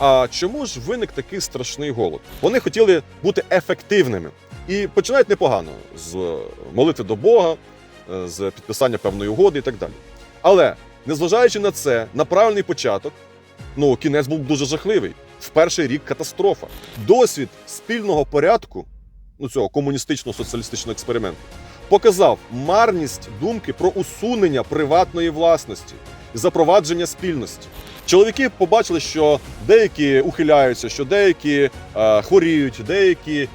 А чому ж виник такий страшний голод? Вони хотіли бути ефективними і починають непогано з молитви до Бога, е, з підписання певної угоди і так далі. Але незважаючи на це, на правильний початок, ну кінець був дуже жахливий. В перший рік катастрофа. Досвід спільного порядку, ну цього комуністично соціалістичного експерименту, показав марність думки про усунення приватної власності запровадження спільності. Чоловіки побачили, що деякі ухиляються, що деякі е, хворіють, деякі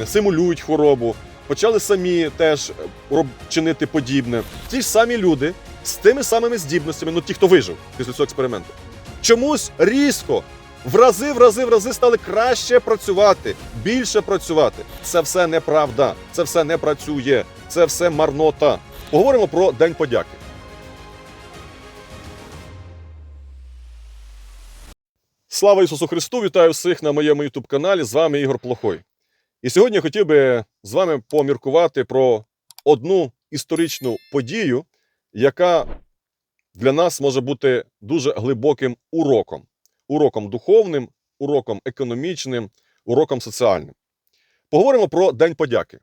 м, симулюють хворобу, почали самі теж е, роб- чинити подібне. Ті ж самі люди з тими самими здібностями, ну ті, хто вижив після цього експерименту, чомусь різко. В рази, в рази, в рази стали краще працювати, більше працювати. Це все неправда, це все не працює, це все марнота. Поговоримо про День подяки. Слава Ісусу Христу! Вітаю всіх на моєму youtube каналі. З вами Ігор Плохой. І сьогодні я хотів би з вами поміркувати про одну історичну подію, яка для нас може бути дуже глибоким уроком. Уроком духовним, уроком економічним, уроком соціальним. Поговоримо про День подяки.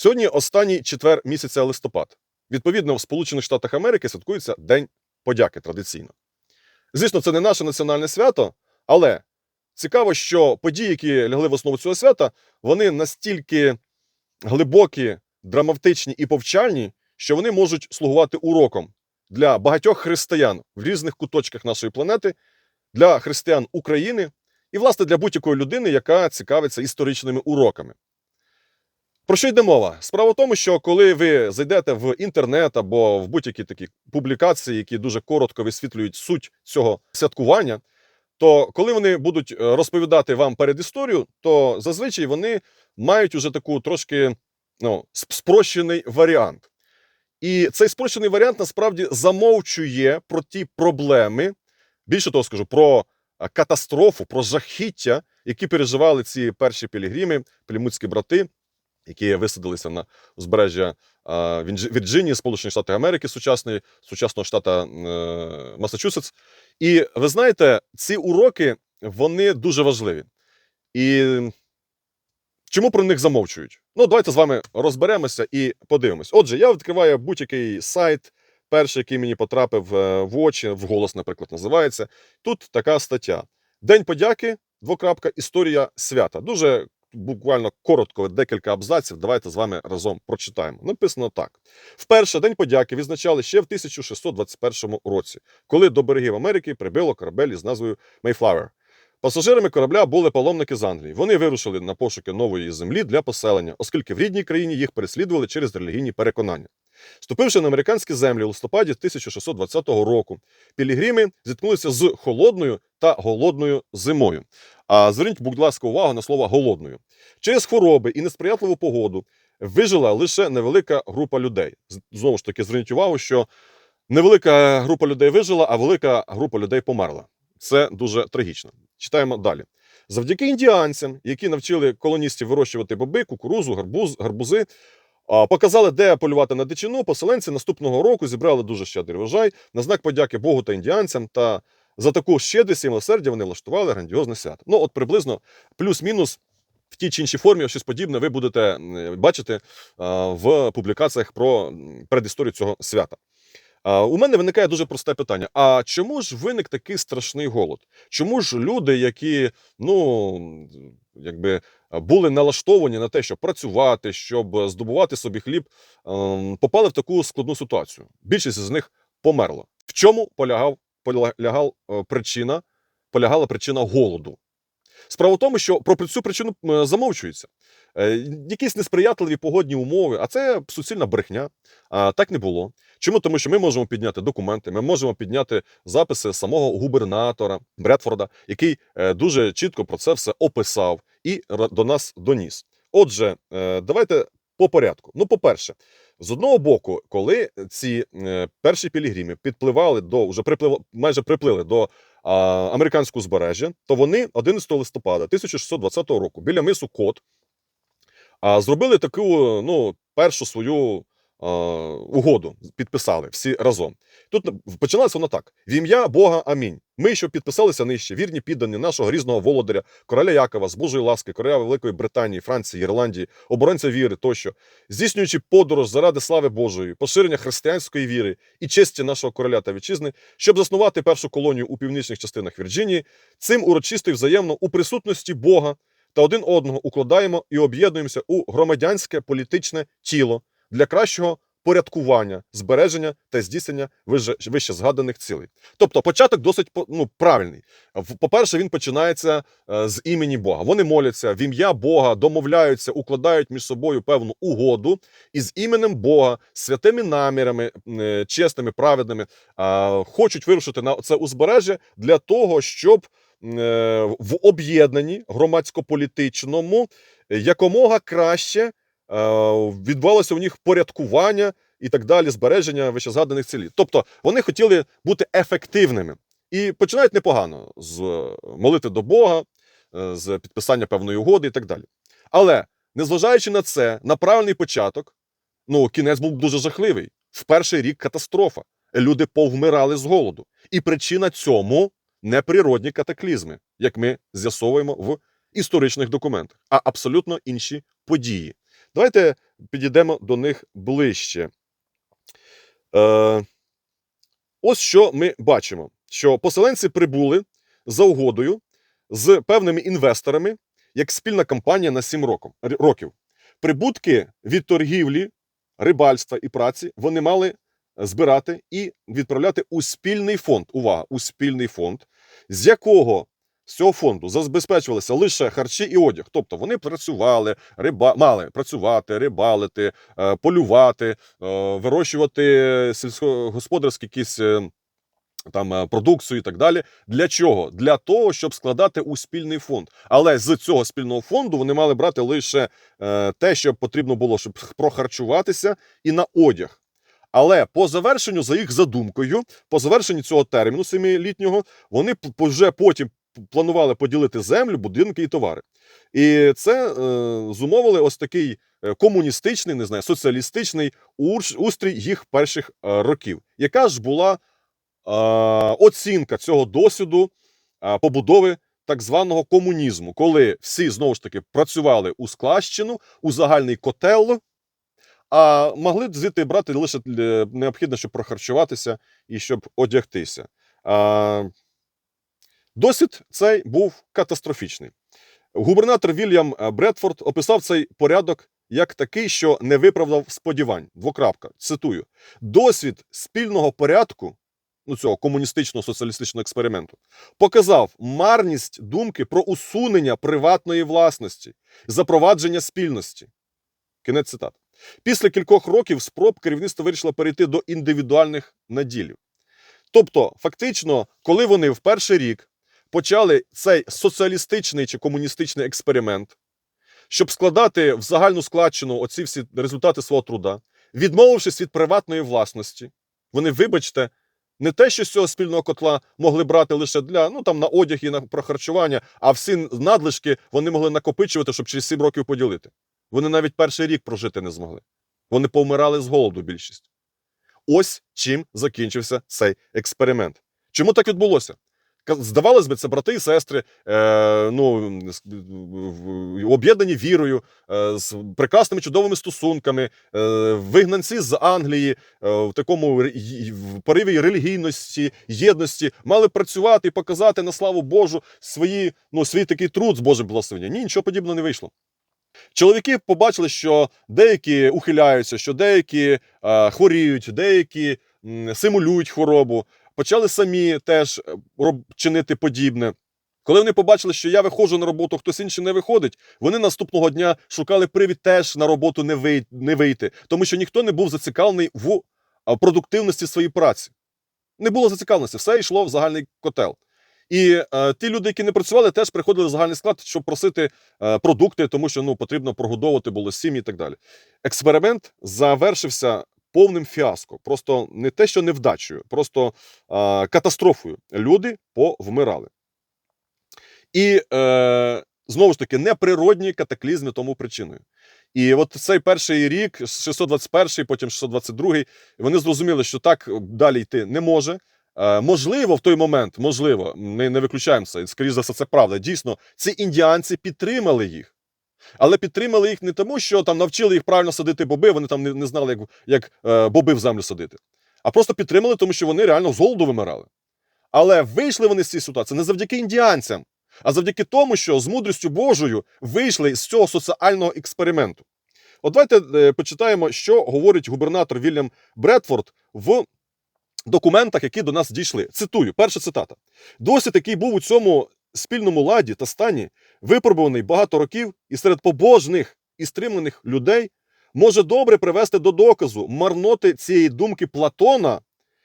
Сьогодні останній четвер місяця листопад. Відповідно, в Сполучених Штатах Америки святкується День подяки традиційно. Звісно, це не наше національне свято, але цікаво, що події, які лягли в основу цього свята, вони настільки глибокі, драматичні і повчальні, що вони можуть слугувати уроком для багатьох християн в різних куточках нашої планети, для християн України і, власне, для будь-якої людини, яка цікавиться історичними уроками. Про що йде мова? Справа в тому, що коли ви зайдете в інтернет або в будь-які такі публікації, які дуже коротко висвітлюють суть цього святкування, то коли вони будуть е, розповідати вам перед історію, то зазвичай вони мають уже таку трошки ну, спрощений варіант. І цей спрощений варіант насправді замовчує про ті проблеми, більше того скажу, про е, катастрофу, про жахіття, які переживали ці перші пілігрими, плімутські брати, які висадилися на узбережжя Вірджинії, Сполучених Штатів Америки, сучасної, сучасного штата е, Масачусетс. І ви знаєте, ці уроки вони дуже важливі. І чому про них замовчують? Ну, давайте з вами розберемося і подивимось. Отже, я відкриваю будь-який сайт, перший, який мені потрапив е, в очі, в голос, наприклад, називається. Тут така стаття: День подяки, двокрапка, історія свята. Дуже буквально коротко, декілька абзаців. Давайте з вами разом прочитаємо. Написано так: вперше День подяки відзначали ще в 1621 році, коли до берегів Америки прибило корабель із назвою Mayflower. Пасажирами корабля були паломники з Англії. Вони вирушили на пошуки нової землі для поселення, оскільки в рідній країні їх переслідували через релігійні переконання. Ступивши на американські землі у листопаді 1620 року, пілігрими зіткнулися з холодною та голодною зимою. А зверніть, будь ласка, увагу на слово голодною. Через хвороби і несприятливу погоду вижила лише невелика група людей. Знову ж таки, зверніть увагу, що невелика група людей вижила, а велика група людей померла. Це дуже трагічно. Читаємо далі. Завдяки індіанцям, які навчили колоністів вирощувати боби, кукурузу, гарбуз, гарбузи, показали, де полювати на дичину. Поселенці наступного року зібрали дуже щедрий врожай на знак подяки Богу та індіанцям. Та за таку щедрість і милосердя вони влаштували грандіозне свято. Ну, от приблизно плюс-мінус в тій чи іншій формі щось подібне ви будете бачити в публікаціях про м, передісторію цього свята. У мене виникає дуже просте питання: а чому ж виник такий страшний голод? Чому ж люди, які ну якби були налаштовані на те, щоб працювати, щоб здобувати собі хліб, ем, попали в таку складну ситуацію? Більшість з них померла. В чому полягав полягав е, причина? Полягала причина голоду. Справа в тому, що про цю причину замовчується. Е, Якісь несприятливі погодні умови, а це суцільна брехня. А так не було. Чому? Тому що ми можемо підняти документи, ми можемо підняти записи самого губернатора Бредфорда, який е, дуже чітко про це все описав і до нас доніс. Отже, е, давайте по порядку. Ну, по-перше, з одного боку, коли ці перші пілігрими підпливали до вже приплив, майже приплили до американського узбережжя, то вони 11 листопада 1620 року біля мису Кот а, зробили таку ну, першу свою угоду підписали всі разом. Тут починалося воно так: в ім'я Бога, амінь. Ми, що підписалися нижче, вірні піддані нашого грізного володаря, короля Якова, з Божої ласки, короля Великої Британії, Франції, Ірландії, оборонця віри тощо, здійснюючи подорож заради слави Божої, поширення християнської віри і честі нашого короля та вітчизни, щоб заснувати першу колонію у північних частинах Вірджинії, цим урочисто і взаємно у присутності Бога та один одного укладаємо і об'єднуємося у громадянське політичне тіло для кращого порядкування, збереження та здійснення вище, згаданих цілей. Тобто, початок досить ну, правильний. По-перше, він починається е, з імені Бога. Вони моляться в ім'я Бога, домовляються, укладають між собою певну угоду і з іменем Бога, святими намірами, е, чесними, праведними, хочуть вирушити на це узбережжя для того, щоб в об'єднанні громадсько-політичному е, якомога краще е, відбувалося у них порядкування і так далі, збереження вищезгаданих цілей. Тобто вони хотіли бути ефективними і починають непогано з е, молити до Бога, е, з підписання певної угоди і так далі. Але незважаючи на це, на правильний початок, ну кінець був дуже жахливий. В перший рік катастрофа. Люди повмирали з голоду. І причина цьому не природні катаклізми, як ми з'ясовуємо в історичних документах, а абсолютно інші події. Давайте підійдемо до них ближче. Е, ось що ми бачимо: що поселенці прибули за угодою з певними інвесторами як спільна кампанія на 7 років. років. Прибутки від торгівлі, рибальства і праці вони мали збирати і відправляти у спільний фонд. Увага, у спільний фонд, з якого з цього фонду забезпечувалися лише харчі і одяг. Тобто вони працювали, риба, мали працювати, рибалити, е, полювати, е, вирощувати сільськогосподарські якісь. е, Там продукцію і так далі. Для чого? Для того, щоб складати у спільний фонд. Але з цього спільного фонду вони мали брати лише те, що потрібно було, щоб прохарчуватися і на одяг. Але по завершенню, за їх задумкою, по завершенні цього терміну семилітнього, вони вже потім планували поділити землю, будинки і товари. І це е, зумовили ось такий е, комуністичний, не знаю, соціалістичний устрій їх перших е, років. Яка ж була е, оцінка цього досвіду е, побудови так званого комунізму, коли всі знову ж таки працювали у складщину, у загальний котел, а могли звідти брати лише необхідно, щоб прохарчуватися і щоб одягтися. Досвід цей був катастрофічний. Губернатор Вільям е, Бредфорд описав цей порядок як такий, що не виправдав сподівань. Двокрапка. Цитую: досвід спільного порядку, ну цього комуністичного соціалістичного експерименту, показав марність думки про усунення приватної власності, запровадження спільності. Кінець цитат. Після кількох років спроб керівництво вирішило перейти до індивідуальних наділів. Тобто, фактично, коли вони в перший рік почали цей соціалістичний чи комуністичний експеримент, щоб складати в загальну складчину оці всі результати свого труда, відмовившись від приватної власності, вони, вибачте, не те, що з цього спільного котла могли брати лише для ну там на одяг і на прохарчування, а всі надлишки вони могли накопичувати, щоб через 7 років поділити. Вони навіть перший рік прожити не змогли. Вони повмирали з голоду більшість. Ось чим закінчився цей експеримент. Чому так відбулося? Здавалось би, це брати і сестри, е, ну, об'єднані вірою, е, з прекрасними чудовими стосунками, е, вигнанці з Англії е, в такому в пориві релігійності, єдності, мали працювати і показати на славу Божу свої, ну, свій такий труд з Божим благословенням. Ні, нічого подібного не вийшло. Чоловіки побачили, що деякі ухиляються, що деякі е, хворіють, деякі м, симулюють хворобу, почали самі теж е, роб- чинити подібне. Коли вони побачили, що я виходжу на роботу, хтось інший не виходить, вони наступного дня шукали привід теж на роботу не, вий, не вийти, тому що ніхто не був зацікавлений в продуктивності своєї праці. Не було зацікавленості, все йшло в загальний котел. І е, ті люди, які не працювали, теж приходили в загальний склад, щоб просити е, продукти, тому що ну, потрібно прогодовувати було сім'ї і так далі. Експеримент завершився повним фіаско. Просто не те, що невдачею, просто е, катастрофою. Люди повмирали. І е, знову ж таки, неприродні катаклізми тому причиною. І от цей перший рік, 621, потім 622, вони зрозуміли, що так далі йти не може. Е, можливо, в той момент, можливо, ми не виключаємо це. Скоріше за все, це правда. Дійсно, ці індіанці підтримали їх. Але підтримали їх не тому, що там навчили їх правильно садити боби, вони там не, не знали, як, як е, боби в землю садити. А просто підтримали, тому що вони реально з голоду вимирали. Але вийшли вони з цієї ситуації не завдяки індіанцям, а завдяки тому, що з мудрістю Божою вийшли з цього соціального експерименту. От давайте е, почитаємо, що говорить губернатор Вільям Бредфорд в документах, які до нас дійшли. Цитую, перша цитата: досі такий був у цьому спільному ладі та стані, випробуваний багато років і серед побожних і стриманих людей, може добре привести до доказу марноти цієї думки Платона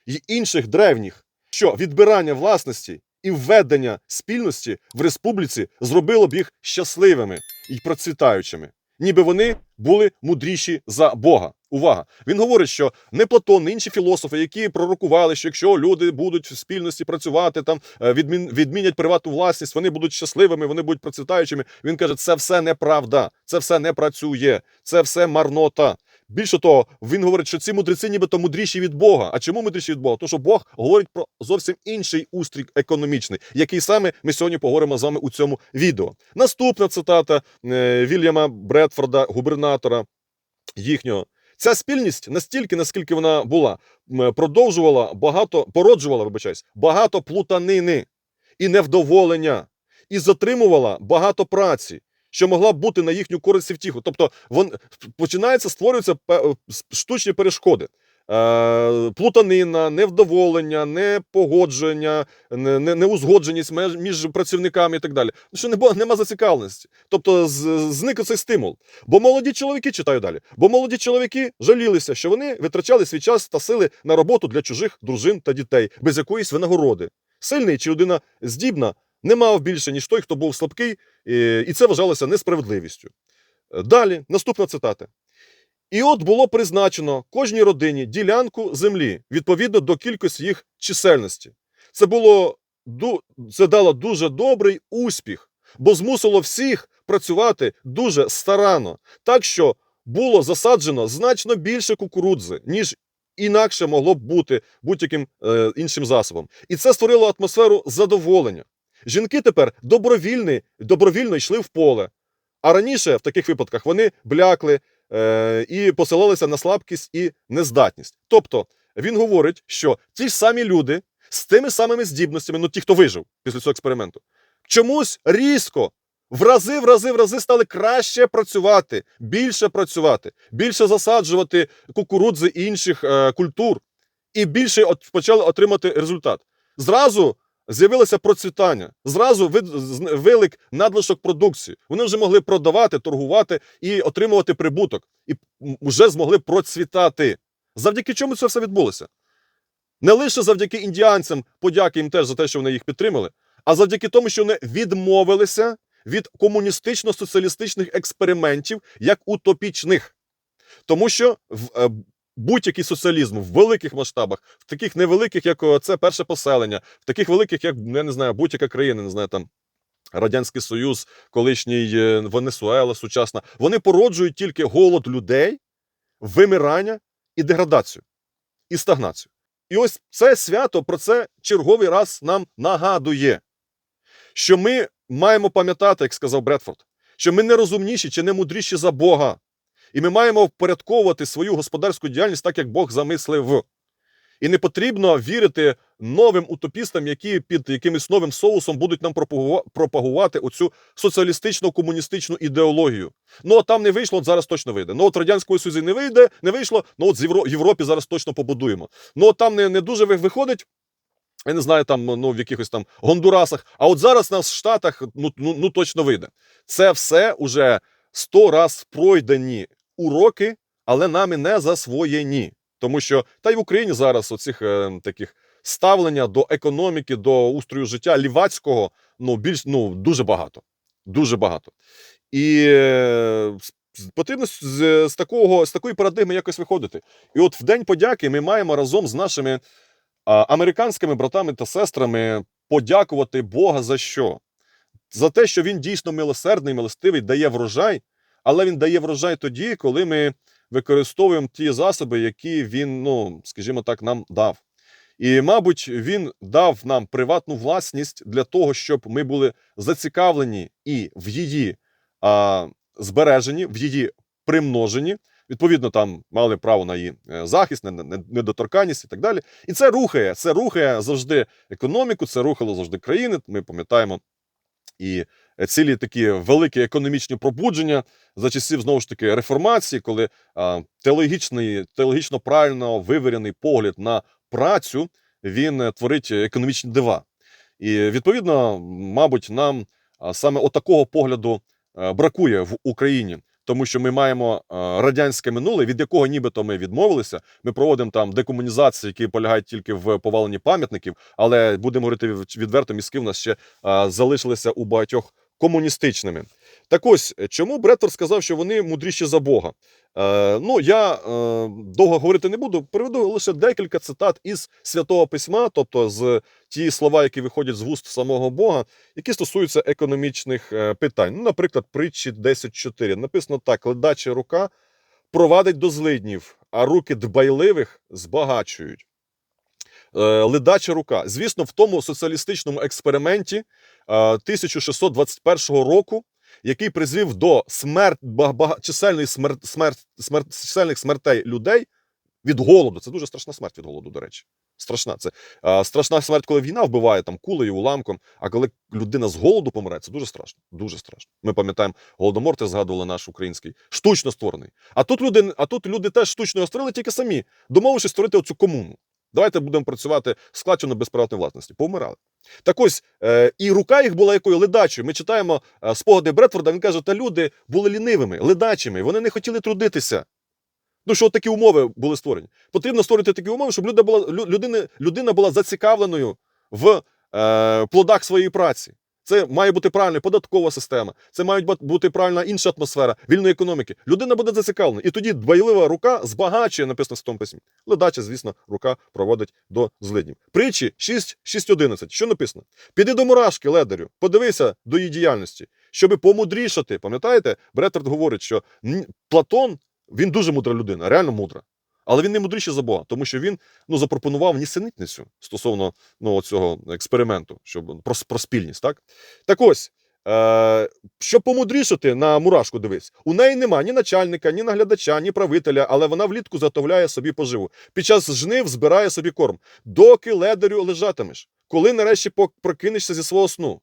і інших древніх, що відбирання власності і введення спільності в республіці зробило б їх щасливими і процвітаючими, ніби вони були мудріші за Бога. Увага! Він говорить, що не Платон, не інші філософи, які пророкували, що якщо люди будуть в спільності працювати, там е, відмін, відмінять приватну власність, вони будуть щасливими, вони будуть процвітаючими. Він каже, це все неправда, це все не працює, це все марнота. Більше того, він говорить, що ці мудреці нібито мудріші від Бога. А чому мудріші від Бога? Тому що Бог говорить про зовсім інший устрій економічний, який саме ми сьогодні поговоримо з вами у цьому відео. Наступна цитата е, Вільяма Бредфорда, губернатора їхнього. Ця спільність настільки, наскільки вона була, продовжувала багато, породжувала, вибачаюсь, багато плутанини і невдоволення, і затримувала багато праці, що могла б бути на їхню користь і втіху. Тобто вон, починається створюються штучні перешкоди. Е, плутанина, невдоволення, непогодження, не- не- неузгодженість між працівниками і так далі. Ну, Що не нема зацікавленості. Тобто зник цей стимул. Бо молоді чоловіки, читаю далі, бо молоді чоловіки жалілися, що вони витрачали свій час та сили на роботу для чужих дружин та дітей без якоїсь винагороди. Сильний чи людина здібна не мав більше, ніж той, хто був слабкий, і це вважалося несправедливістю. Е, Далі, наступна цитата. І от було призначено кожній родині ділянку землі відповідно до кількості їх чисельності. Це було це дало дуже добрий успіх, бо змусило всіх працювати дуже старанно, так що було засаджено значно більше кукурудзи, ніж інакше могло б бути будь-яким е, іншим засобом. І це створило атмосферу задоволення. Жінки тепер добровільні, добровільно йшли в поле. А раніше в таких випадках вони блякли е, і посилалися на слабкість і нездатність. Тобто він говорить, що ті ж самі люди з тими самими здібностями, ну ті, хто вижив після цього експерименту, чомусь різко в рази, в рази, в рази стали краще працювати, більше працювати, більше засаджувати кукурудзи інших е, культур, і більше от, почали отримати результат. Зразу з'явилося процвітання, зразу вилик надлишок продукції. Вони вже могли продавати, торгувати і отримувати прибуток, і вже змогли процвітати. Завдяки чому це все відбулося? Не лише завдяки індіанцям, подяки їм теж за те, що вони їх підтримали, а завдяки тому, що вони відмовилися від комуністично-соціалістичних експериментів як утопічних. Тому що е, будь-який соціалізм в великих масштабах, в таких невеликих, як це перше поселення, в таких великих, як я не знаю, будь-яка країна, не знаю, там. Радянський Союз, колишній е, Венесуела, сучасна, вони породжують тільки голод людей, вимирання і деградацію, і стагнацію. І ось це свято про це черговий раз нам нагадує, що ми маємо пам'ятати, як сказав Бредфорд, що ми не розумніші чи не мудріші за Бога. І ми маємо впорядковувати свою господарську діяльність так, як Бог замислив. І не потрібно вірити новим утопістам, які під якимось новим соусом будуть нам пропагувати оцю соціалістичну комуністичну ідеологію. Ну от там не вийшло, от зараз точно вийде. Ну от радянської Союзу не вийде, не вийшло. Ну от з Європі зараз точно побудуємо. Ну от там не, не дуже виходить. Я не знаю, там ну в якихось там Гондурасах. А от зараз нас в Штатах ну, ну, ну точно вийде. Це все уже сто раз пройдені уроки, але нами не засвоєні. Тому що та й в Україні зараз оцих е, таких ставлення до економіки, до устрою життя лівацького ну більш ну дуже багато. Дуже багато. І е, потрібно з, з, такого з такої парадигми якось виходити. І от в День подяки ми маємо разом з нашими а, американськими братами та сестрами подякувати Бога за що? За те, що він дійсно милосердний, милостивий, дає врожай, але він дає врожай тоді, коли ми використовуємо ті засоби, які він, ну скажімо так, нам дав. І, мабуть, він дав нам приватну власність для того, щоб ми були зацікавлені і в її а, збереженні, в її примноженні. Відповідно, там мали право на її е, захист, на недоторканність і так далі. І це рухає. Це рухає завжди економіку, це рухало завжди країни. Ми пам'ятаємо і цілі такі великі економічні пробудження за часів знову ж таки реформації, коли теологічний, теологічно правильно вивірений погляд на працю він е, творить економічні дива. І відповідно, мабуть, нам саме отакого погляду е, бракує в Україні. Тому що ми маємо е, радянське минуле, від якого нібито ми відмовилися. Ми проводимо там декомунізації, які полягають тільки в поваленні пам'ятників, але будемо говорити від- відверто, мізки в нас ще е, залишилися у багатьох комуністичними. Так ось, чому Бретфорд сказав, що вони мудріші за Бога? Е, ну, я е, довго говорити не буду, приведу лише декілька цитат із Святого Письма, тобто з ті слова, які виходять з вуст самого Бога, які стосуються економічних е, питань. Ну, наприклад, притчі 10.4. Написано так: ледача рука провадить до злиднів, а руки дбайливих збагачують. Е, ледача рука. Звісно, в тому соціалістичному експерименті е, 1621 року, який призвів до смерт, ба- бага- чисельної смер, смер, смер, чисельних смертей людей від голоду. Це дуже страшна смерть від голоду, до речі. Страшна. Це е, страшна смерть, коли війна вбиває там кулею, уламком. А коли людина з голоду помре, це дуже страшно. Дуже страшно. Ми пам'ятаємо, голодомор, ти згадували наш український, штучно створений. А тут люди, а тут люди теж штучно його створили тільки самі, домовившись створити оцю комуну. Давайте будемо працювати складчено без приватної власності. Повмирали. Так ось, е, і рука їх була якою ледачою. Ми читаємо е, спогади Бретфорда. Він каже, та люди були лінивими, ледачими, вони не хотіли трудитися. Ну, що такі умови були створені. Потрібно створити такі умови, щоб людина була, людина, людина була зацікавленою в е, плодах своєї праці. Це має бути правильна податкова система, це має бу- бути правильна інша атмосфера вільної економіки. Людина буде зацікавлена. І тоді дбайлива рука збагачує, написано в Святому письмі. Ледача, звісно, рука проводить до злиднів. Притчі 6, 6.11. Що написано? Піди до мурашки, ледарю, подивися до її діяльності, щоби помудрішати. Пам'ятаєте, Бретерд говорить, що Платон він дуже мудра людина, реально мудра. Але він не мудріший за Бога, тому що він ну, запропонував нісенітницю стосовно ну, цього експерименту, щоб про, про спільність. Так, так ось, е, щоб помудрішати на мурашку, дивись, у неї нема ні начальника, ні наглядача, ні правителя, але вона влітку заготовляє собі поживу. Під час жнив збирає собі корм, доки ледарю лежатимеш, коли нарешті прокинешся зі свого сну.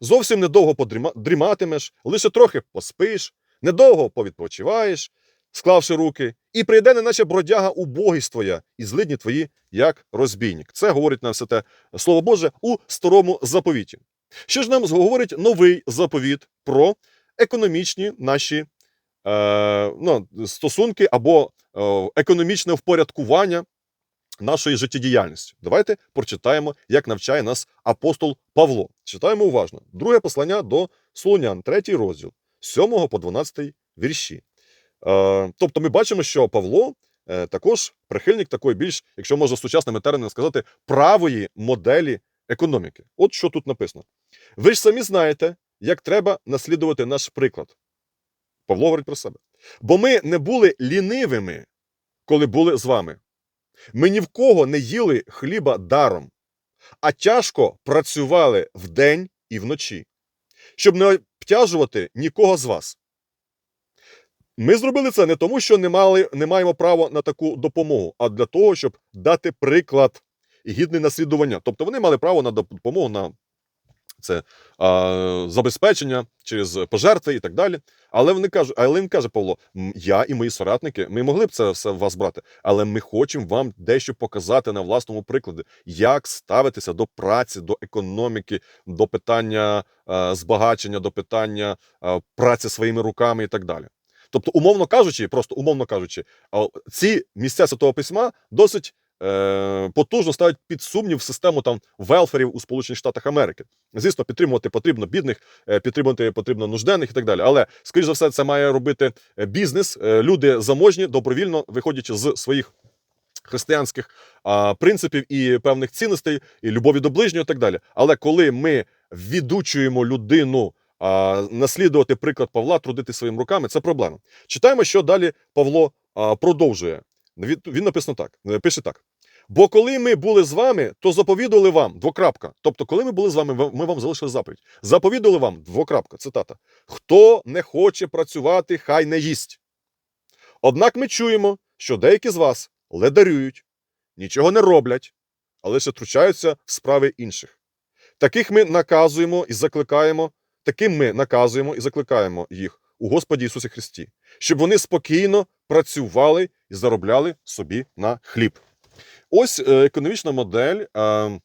Зовсім недовго дріматимеш, лише трохи поспиш, недовго повідпочиваєш, склавши руки, і прийде, неначе бродяга убогість твоя, і злидні твої, як розбійник. Це говорить нам все те слово Боже у старому заповіті. Що ж нам говорить новий заповіт про економічні наші е, ну, стосунки або е, економічне впорядкування нашої життєдіяльності. Давайте прочитаємо, як навчає нас апостол Павло. Читаємо уважно. Друге послання до Солонян, третій розділ, 7 по 12 вірші. Е, тобто ми бачимо, що Павло е, також прихильник такої більш, якщо можна сучасними термінами сказати, правої моделі економіки. От що тут написано. Ви ж самі знаєте, як треба наслідувати наш приклад. Павло говорить про себе. Бо ми не були лінивими, коли були з вами. Ми ні в кого не їли хліба даром, а тяжко працювали вдень і вночі, щоб не обтяжувати нікого з вас. Ми зробили це не тому, що не, мали, не маємо права на таку допомогу, а для того, щоб дати приклад гідне наслідування. Тобто вони мали право на допомогу на це а, забезпечення через пожертви і так далі. Але вони кажуть, але він каже Павло: я і мої соратники, ми могли б це все в вас брати, але ми хочемо вам дещо показати на власному прикладі, як ставитися до праці, до економіки, до питання е, збагачення, до питання е, праці своїми руками і так далі. Тобто, умовно кажучи, просто умовно кажучи, ці місця святого письма досить е, потужно ставить під сумнів систему там велферів у Сполучених Штатах Америки. Звісно, підтримувати потрібно бідних, е, підтримувати потрібно нужденних і так далі. Але, скоріш за все, це має робити е, бізнес, е, люди заможні, добровільно виходячи з своїх християнських а, принципів і певних цінностей, і любові до ближнього і так далі. Але коли ми відучуємо людину наслідувати приклад Павла, трудити своїми руками це проблема. Читаємо, що далі Павло продовжує. Він, написано так: е, пише так. Бо коли ми були з вами, то заповідували вам двокрапка. Тобто, коли ми були з вами, ми вам залишили заповідь. Заповідували вам двокрапка. Цитата. Хто не хоче працювати, хай не їсть. Однак ми чуємо, що деякі з вас ледарюють, нічого не роблять, але лише втручаються в справи інших. Таких ми наказуємо і закликаємо, таким ми наказуємо і закликаємо їх у Господі Ісусі Христі, щоб вони спокійно працювали і заробляли собі на хліб. Ось е, економічна модель е,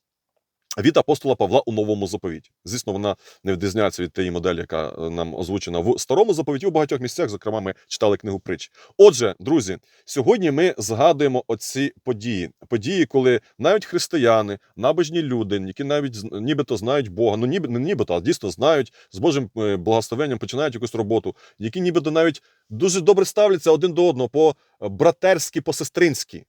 від апостола Павла у новому заповіті. Звісно, вона не відрізняється від тієї моделі, яка е, нам озвучена в старому заповіті у багатьох місцях. Зокрема, ми читали книгу притч. Отже, друзі, сьогодні ми згадуємо оці події. Події, коли навіть християни, набожні люди, які навіть нібито знають Бога, ну ніби не нібито, а дійсно знають з Божим е, благословенням, починають якусь роботу, які нібито навіть дуже добре ставляться один до одного по братерськи, по сестринськи.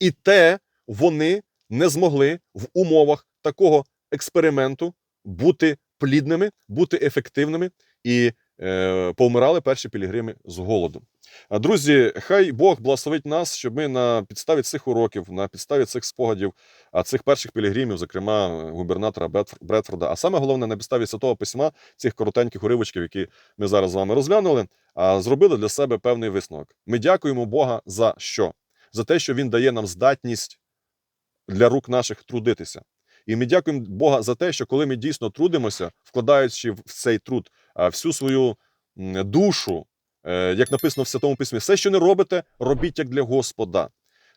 І те вони не змогли в умовах такого експерименту бути плідними, бути ефективними і е, повмирали перші пілігрими з голоду. Друзі, хай Бог благословить нас, щоб ми на підставі цих уроків, на підставі цих спогадів, а цих перших пілігримів, зокрема губернатора Бетф- Бредфорда, а саме головне на підставі святого письма, цих коротеньких уривочків, які ми зараз з вами розглянули, а, зробили для себе певний висновок. Ми дякуємо Бога за що? За те, що Він дає нам здатність для рук наших трудитися. І ми дякуємо Бога за те, що коли ми дійсно трудимося, вкладаючи в цей труд всю свою душу, е, як написано в Святому Письмі, все, що не робите, робіть як для Господа.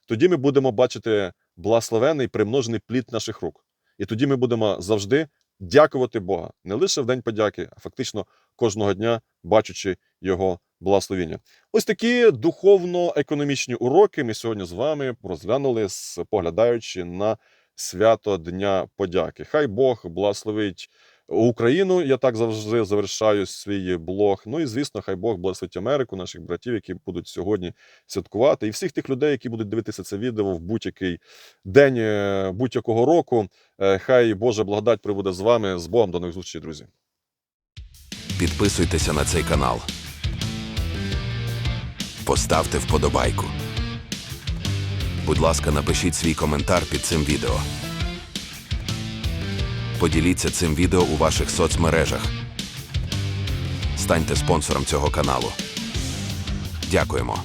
Тоді ми будемо бачити благословений примножений плід наших рук. І тоді ми будемо завжди дякувати Бога не лише в День подяки, а фактично кожного дня бачачи Його благословіння. Ось такі духовно-економічні уроки ми сьогодні з вами розглянули, споглядаючи на свято Дня подяки. Хай Бог благословить Україну. Я так завжди завершаю свій блог. Ну і звісно, хай Бог благословить Америку, наших братів, які будуть сьогодні святкувати, і всіх тих людей, які будуть дивитися це відео в будь-який день е, будь-якого року. Е, Хай Божа благодать прибуде з вами. З Богом до нових зустрічей, друзі. Підписуйтеся на цей канал. Поставте вподобайку. Будь ласка, напишіть свій коментар під цим відео. Поділіться цим відео у ваших соцмережах. Станьте спонсором цього каналу. Дякуємо.